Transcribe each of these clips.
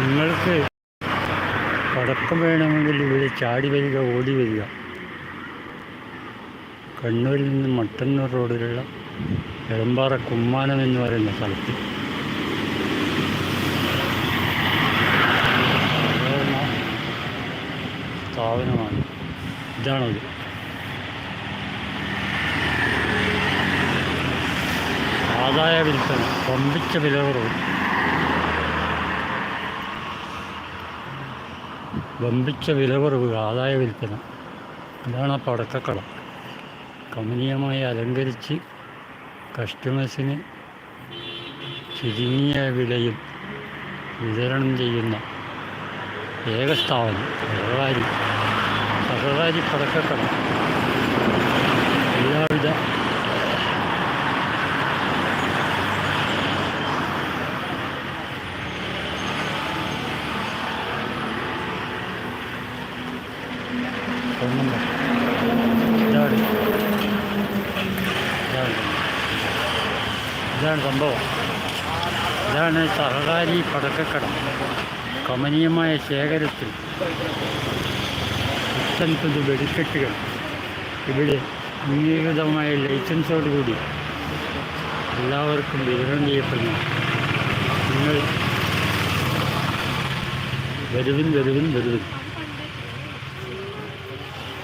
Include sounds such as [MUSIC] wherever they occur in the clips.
നിങ്ങൾക്ക് പടക്കം വേണമെങ്കിൽ ഇവിടെ ചാടി വരിക ഓടി വരിക. കണ്ണൂരിൽ നിന്ന് മട്ടന്നൂർ റോഡിലുള്ള എളമ്പാറ കുമ്മാനം എന്ന് പറയുന്ന സ്ഥലത്ത്. സ്ഥാപനമാണ്. ഇതാണത്. ആദായ വിൽപ്പന പമ്പിച്ച വില വമ്പിച്ച വില കുറവ് ആദായ വിൽപ്പന. അതാണ് ആ പടക്കക്കട കമനീയമായി അലങ്കരിച്ച് കസ്റ്റമേഴ്സിന് ചുരുങ്ങിയ വിലയിൽ വിതരണം ചെയ്യുന്ന ഏക സ്ഥാപനം സഹകാരി സഹകാരി പടക്കക്കട എല്ലാവിധ ഇതാണ്. സംഭവം. ഇതാണ് സഹകാരി പടക്കക്കട. കമനീയമായ ശേഖരത്തിൽ ഇത്തരത്തിൽ വെടിക്കെട്ടുകൾ. ഇവിടെ അംഗീകൃതമായ ലൈസൻസോടുകൂടി എല്ലാവർക്കും വിതരണം ചെയ്യപ്പെടുന്നു. നിങ്ങൾ വരുവിൻ വരുവിൻ വരുവിൻ.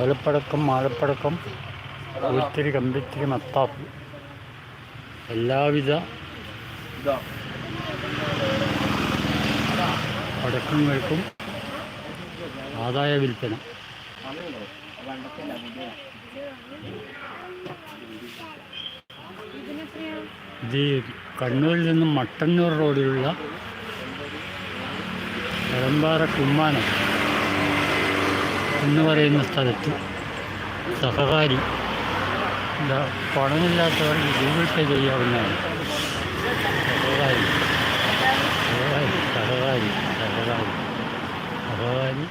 ഓലപ്പടക്കം മാലപ്പടക്കം പൂത്തിരി കമ്പിത്തിരി മത്താപ്പ് എല്ലാവിധ പടക്കങ്ങൾക്കും ആദായ വിൽപ്പന. ഇത് കണ്ണൂരിൽ നിന്നും മട്ടന്നൂർ റോഡിലുള്ള എളമ്പാറ കുമ്മാനം. എന്ന് പറയുന്ന സ്ഥലത്ത് സഹകാരി. എന്താ പണമില്ലാത്തവർ ഗൂഗിൾ പേ ചെയ്യാവുന്നതാണ്. സഹകാരി. സഹകാരി സഹകാരി സഹകാരി. സഹകാരി.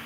[LAUGHS]